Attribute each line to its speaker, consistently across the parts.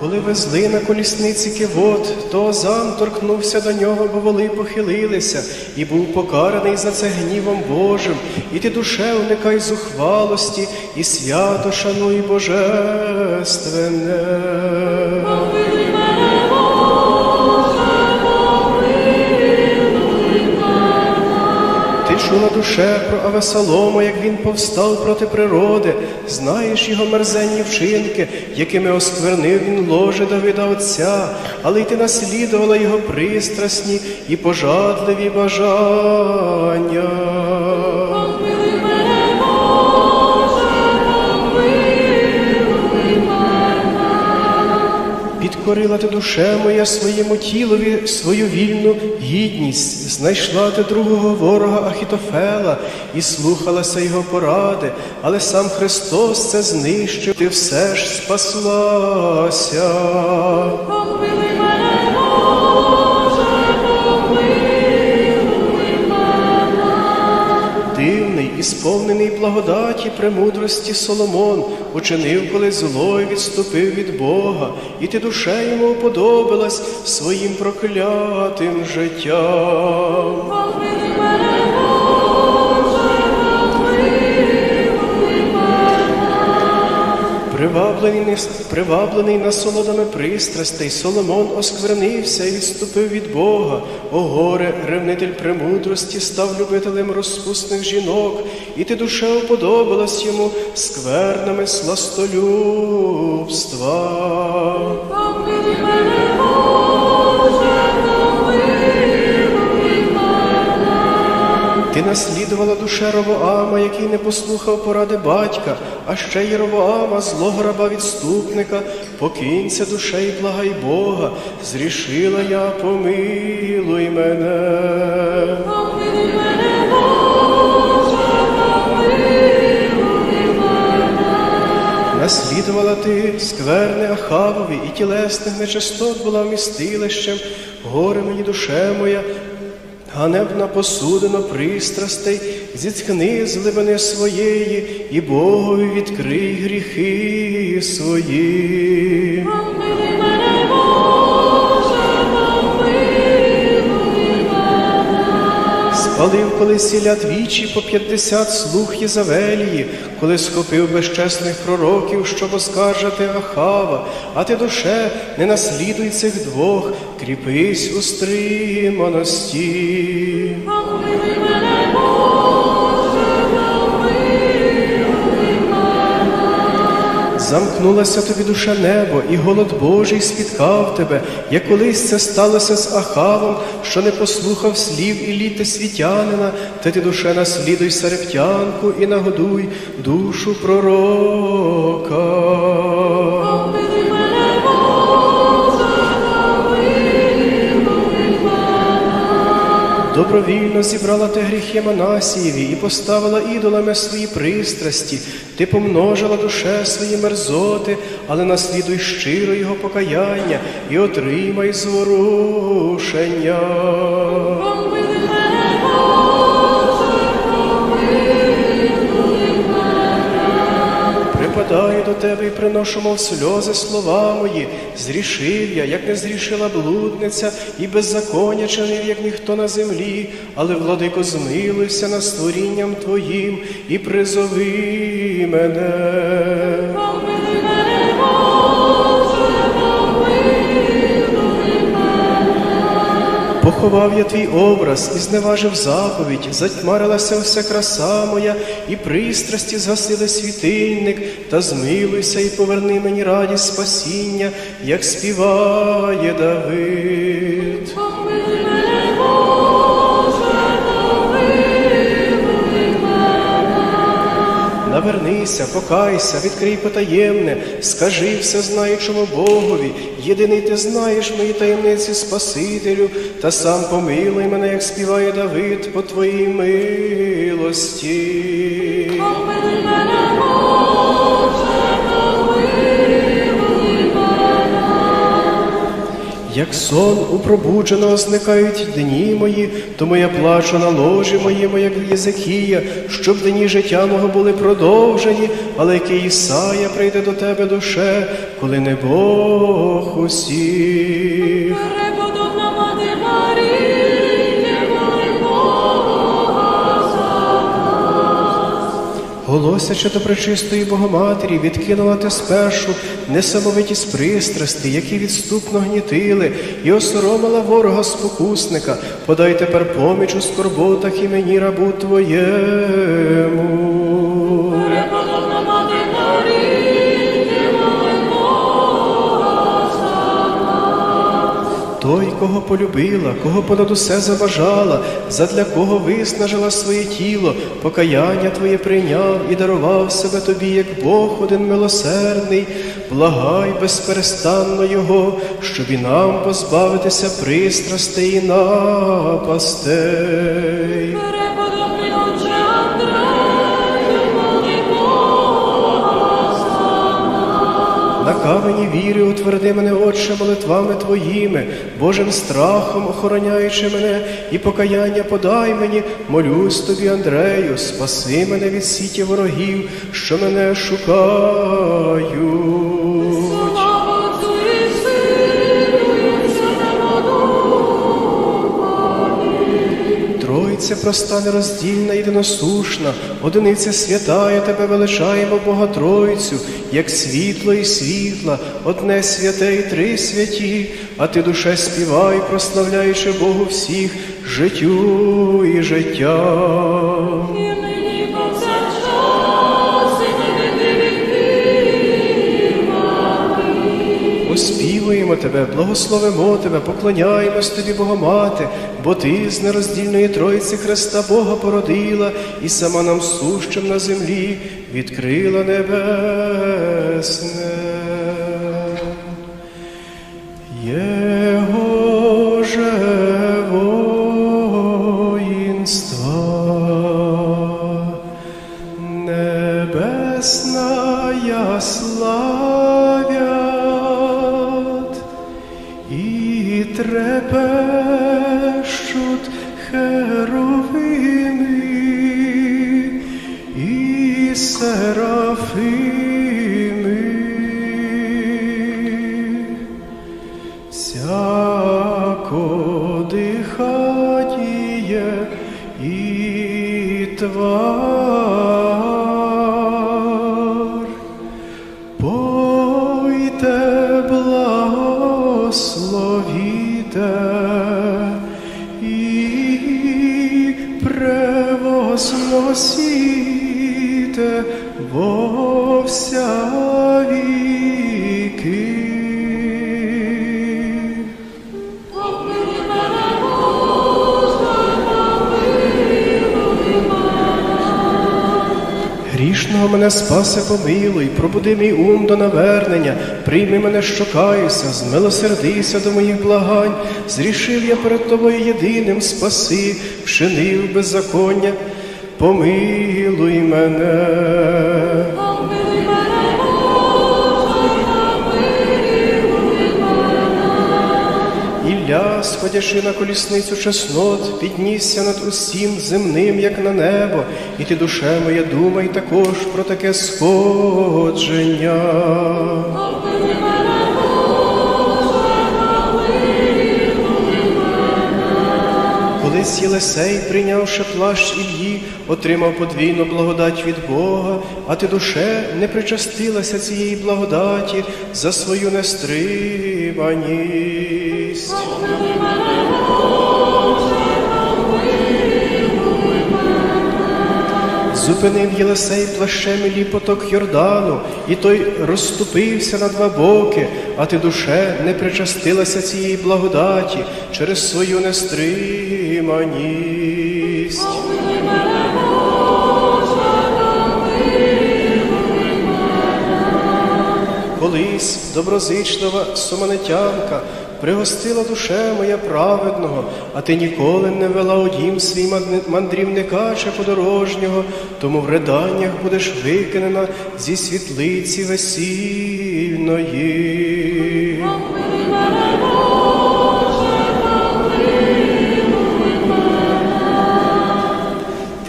Speaker 1: Коли везли на колісниці кивот, то Озам торкнувся до нього, бо воли похилилися, і був покараний за це гнівом Божим. І ти душе уникай зухвалості, і свято шануй божественне. Чула душе про Авесолома, як він повстав проти природи, знаєш його мерзенні вчинки, якими осквернив він ложе Давида Отця, але й ти наслідувала його пристрасні і пожадливі бажання. Підкорила ти душе моя своєму тілові свою вільну гідність, знайшла ти другого ворога Ахітофела і слухалася його поради, але сам Христос це знищив, ти все ж спаслася. І сповнений благодаті премудрості Соломон учинив, коли зло й відступив від Бога, і ти душе йому уподобилась своїм проклятим життям. Приваблений, приваблений насолодами пристрастей, Соломон осквернився і відступив від Бога. О горе, ревнитель премудрості, став любителем розпусних жінок, і ти душа уподобалась йому сквернами сластолюбства. Ти наслідувала душе Ровоама, який не послухав поради батька, а ще й Ровоама, злого раба відступника, покинься душе і благай Бога, зрішила я, помилуй мене. Наслідувала ти скверне Ахавові і тілесних нечистот була вмістилищем, горе мені душе моя, ганебна посудина пристрастей, зітхни з глибини своєї, і Богові відкрий гріхи свої. Спалив колись сіля двічі по п'ятдесят слух Єзавелії, коли схопив безчесних пророків, щоб оскаржати Ахава, а ти душе не наслідуй цих двох, кріпись у стриманості. Замкнулася тобі душа небо, і голод Божий спіткав тебе, як колись це сталося з Ахавом, що не послухав слів і літи світянина, та ти душе наслідуй сарептянку і нагодуй душу пророка. Добровільно зібрала ти гріхи Манасієві і поставила ідолами свої пристрасті. Ти помножила душе свої мерзоти, але наслідуй щиро його покаяння і отримай зворушення. Припадаю до тебе і приношу, мов сльози слова мої. Зрішив я, як не зрішила блудниця, і беззаконня чинив, як ніхто на землі, але, владико, змилився над створінням Твоїм і призови мене. Поховав я твій образ і зневажив заповідь, затьмарилася вся краса моя, і пристрасті згасили світильник, та змилуйся і поверни мені радість спасіння, як співає Давид. Навернися, покайся, відкрий потаємне, скажи все знаючому Богові, єдиний ти знаєш мої таємниці Спасителю, та сам помилуй мене, як співає Давид, по твоїй милості. Як сон у пробудженого зникають дні мої, тому я плачу на ложі моєму, як Єзекія, щоб дні життя мого були продовжені, але який Ісая прийде до тебе душе, коли не Бог усіх. Голосячи до пречистої Богоматері, відкинула ти спершу несамовитість пристрасти, які відступно гнітили, і осоромила ворога спокусника. Подай тепер поміч у скорботах і мені рабу твоєму. Кого полюбила, кого понад усе забажала, задля кого виснажила своє тіло, покаяння Твоє прийняв і дарував себе тобі, як Бог один милосердний, благай безперестанно Його, щоб і нам позбавитися пристрастей і напастей. Камені віри утверди мене, Отче, молитвами Твоїми, Божим страхом охороняючи мене, і покаяння подай мені, молюсь тобі, Андрею, спаси мене від сіті ворогів, що мене шукають. Тройця проста нероздільна, єдиносушна, одиниця святая, тебе величаємо Бога Тройцю, як світло і світла, одне святе і три святі, а ти душе співай, прославляючи Богу всіх, життю і життя. Оспівуємо тебе, благословимо тебе, поклоняємось тобі, Богомати, бо ти з нероздільної Троїці Христа Бога породила і сама нам сущим на землі відкрила небесне. Його же воїнства, небесная славят, и трепещут херовими, и серафими. Всяко дыхание и твар, превозносите во вся віки. Грішного мене спаси, помилуй, пробуди мій ум до навернення, прийми мене, що каюся, змилосердися до моїх благань, зрішив я перед тобою єдиним, спаси, вчинив беззаконня, помилуй мене.
Speaker 2: Помилуй мене, помилуй
Speaker 1: Ілля, сходячи на колісницю чеснот, піднісся над усім земним, як на небо, і ти, душе моя, думай також про таке сходження. Колись Єлисей, прийнявши плащ Ільї, отримав подвійну благодать від Бога, а ти душе не причастилася цієї благодаті за свою нестриманість. Зупинив Єлисей плащем Іллі поток Йордану, і той розступився на два боки, а ти душе не причастилася цієї благодаті через свою нестриманість. Колись доброзичлива соманитянка пригостила душе моя праведного, а ти ніколи не вела у дім свій мандрівника чи подорожнього, тому в риданнях будеш викинена зі світлиці весільної.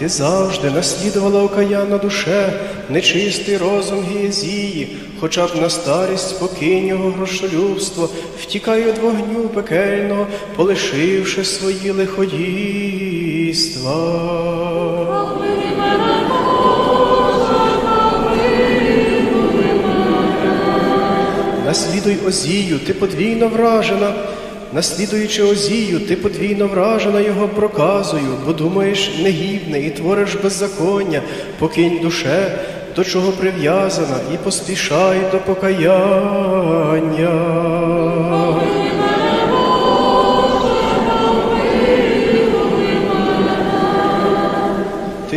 Speaker 1: Завжди наслідувала окаянна душе, нечистий розум Гієзії, хоча б на старість покинь його грошолюбство, втікай від вогню пекельного, полишивши свої лиходійства. Наслідуй Озію, ти подвійно вражена. Наслідуючи Озію, ти подвійно вражена його проказою, бо думаєш негідне і твориш беззаконня, покинь душе, до чого прив'язана, і поспішай до покаяння.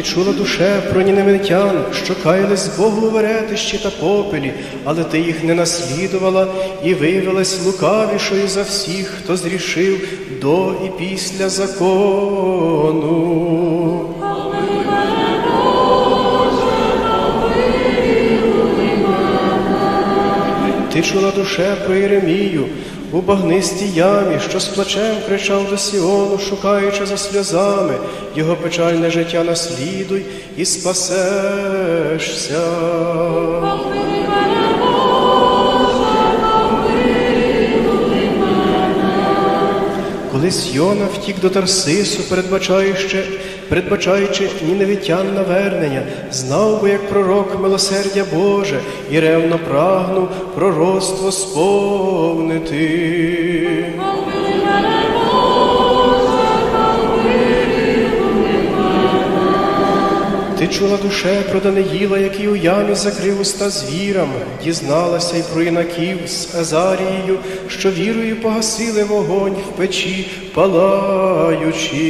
Speaker 1: Чула душе про Нінемитян, що каялись Богу у веретищі та попелі, але ти їх не наслідувала і виявилась лукавішою за всіх, хто зрішив до і після закону. Чула душе про Єремію у багнистій ямі, що з плачем кричав до Сіону, шукаючи за сльозами, його печальне життя наслідуй і спасешся. Колись Йона втік до Тарсису, передбачаючи, передбачаючи ніневитян навернення, знав би, як пророк милосердя Боже, і ревно прагнув пророцтво сповнити. Ти чула душе про Даниїла, який у ямі закрив уста звірами, дізналася й про інаків з Азарією, що вірою погасили вогонь в печі палаючий.